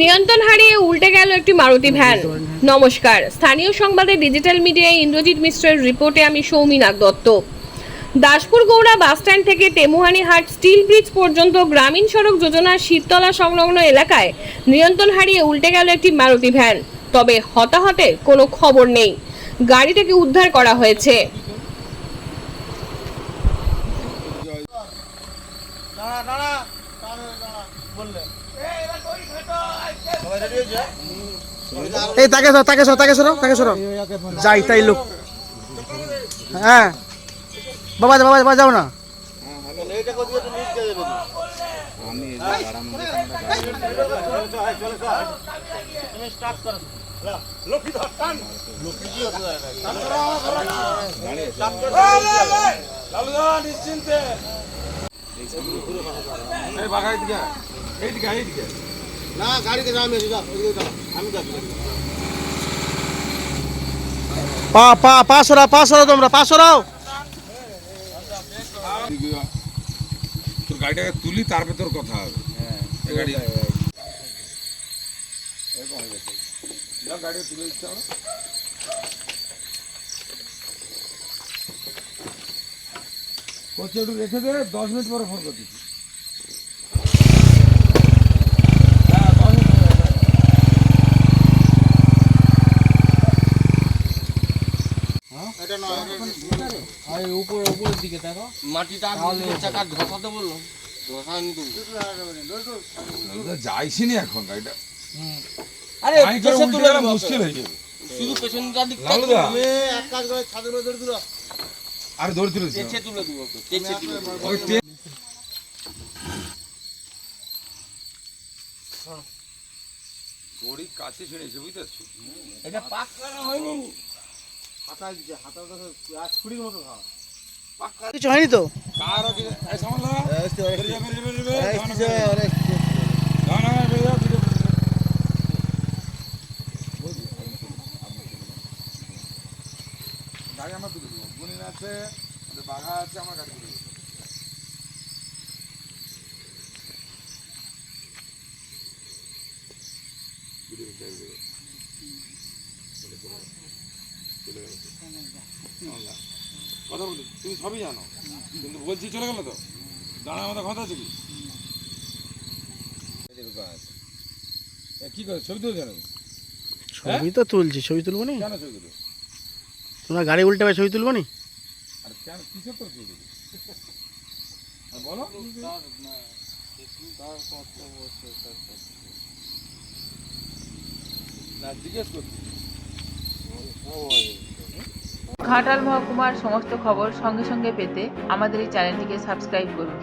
নিয়ন্ত্রণ হারিয়ে উল্টে গেল একটি মারুতি ভ্যান। নমস্কার। স্থানীয় সংবাদে ডিজিটাল মিডিয়ায় ইন্দ্রজিৎ মিশ্রের রিপোর্টে আমি সৌমিনাথ দত্ত। দাসপুর গৌড়া বাসস্ট্যান্ড থেকে তেমুহানিহাট স্টিল ব্রিজ পর্যন্ত গ্রামীণ সড়ক যোজনার শীততলা সংলগ্ন এলাকায় নিয়ন্ত্রণ হারিয়ে উল্টে গেল একটি মারুতি ভ্যান। তবে হতাহতের কোনো খবর নেই। গাড়িটাকে উদ্ধার করা হয়েছে। দাঁড়া দাঁড়া। এই, তাকে সর তাকে সর, তাকে সরো তাকে সরো। যাই, তাই লোক। হ্যাঁ। বাবা বাবা বাবা, যাও না। এইটা কোথায় একটু লিফট দিয়ে দেবেন তুমি স্টার্ট করো লক্ষ্মী ধর টান লক্ষ্মী কি হতে যায় লালুদা নিশ্চিন্তে না গাড়িতে যাবে আমি যাচ্ছি পা পা পা সরাও পা সরাও তোমরা পা সরাও তোর গাড়িটাকে তুলি তারপরে তোর কথা হবে এই গাড়ি যাও, গাড়িটা তুলে দিচ্ছে আমরা একটু রেখে দে দশ মিনিট পরে ফোন করতেছি হ্যাঁ, দশ মিনিট পরে। এটা নয় লালুদা, যাইসিনি এখন গাড়িটা আরে মুশকিল হয়ে যাবে। শুধু পেছনটা দিকটা এক কাজ করে ছাদের মধ্যে দিলো আরে ধরে তুলে দিব ওকে তুলে দিব। গড়ি কাছে ছেড়েছে বুঝতে পারছি? এটা পাক করা হয়নি। হাতায় দিচ্ছে হাতায় তো ছুরির মতো খাওয়া। কিছু হয়নি তো? কার বেরিয়ে বেরিয়ে বেরিয়ে যা, দাঁড়া, বেরিয়ে যা। না না না, বেরিয়ে যা, বেরিয়ে যা, বেরিয়ে যা। বুঝলি? গাড়ি আমরা তুলে দেবো গুনিন আছে আমাদের বাঘা আছে আমার গাড়ি তুলে দেবো কথা বলি তুমি সবই জানো। কিন্তু বলছি চলে গেল তো? দাঁড়া আমাদের কথা আছে কি? কি করে? ছবি তুলছে ছবি তো তুলছি ছবি তুলবো নি? কেন ছবি তুলো তোমরা গাড়ি উল্টে ছবি তুলবো নি? ঘাটাল মহকুমার সমস্ত খবর সঙ্গে সঙ্গে পেতে আমাদের এই চ্যানেলটিকে সাবস্ক্রাইব করুন।